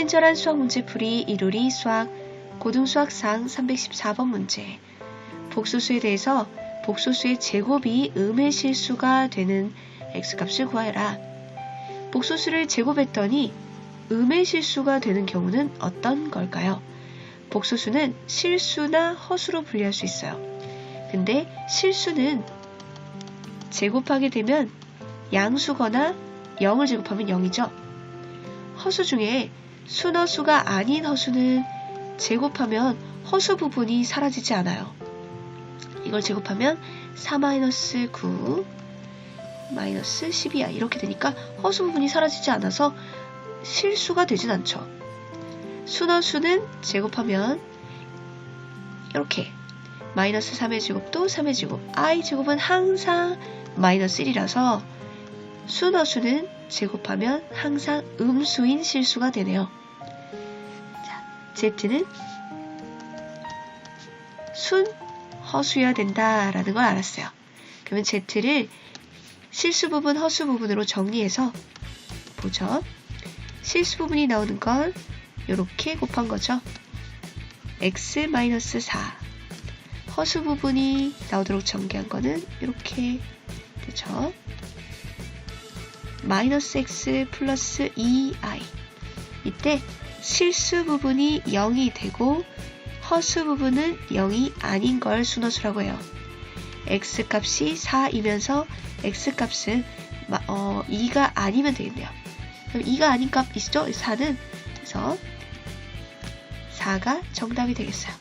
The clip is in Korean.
친절한 수학 문제 풀이 이루리 수학 고등수학상 314번 문제 복소수에 대해서 복소수의 제곱이 음의 실수가 되는 x값을 구하여라. 복소수를 제곱했더니 음의 실수가 되는 경우는 어떤 걸까요? 복소수는 실수나 허수로 분리할 수 있어요. 근데 실수는 제곱하게 되면 양수거나 0을 제곱하면 0이죠. 허수 중에 순허수가 아닌 허수는 제곱하면 허수 부분이 사라지지 않아요. 이걸 제곱하면 4-9 마이너스 12i 이렇게 되니까 허수 부분이 사라지지 않아서 실수가 되진 않죠. 순허수는 제곱하면 이렇게 마이너스 3의 제곱도 3의 제곱 i 제곱은 항상 마이너스 1이라서 순허수는 제곱하면 항상 음수인 실수가 되네요. 자, z는 순 허수여야 된다라는 걸 알았어요. 그러면 z를 실수 부분, 허수 부분으로 정리해서 보죠. 실수 부분이 나오는 건 이렇게 곱한 거죠. x-4 허수 부분이 나오도록 전개한 거는 이렇게 되죠. 마이너스 x 플러스 2i 이때 실수 부분이 0이 되고 허수 부분은 0이 아닌 걸 순허수라고 해요. x 값이 4이면서 x 값은 어, 2가 아니면 되겠네요. 그럼 2가 아닌 값 있죠? 4는 그래서 4가 정답이 되겠어요.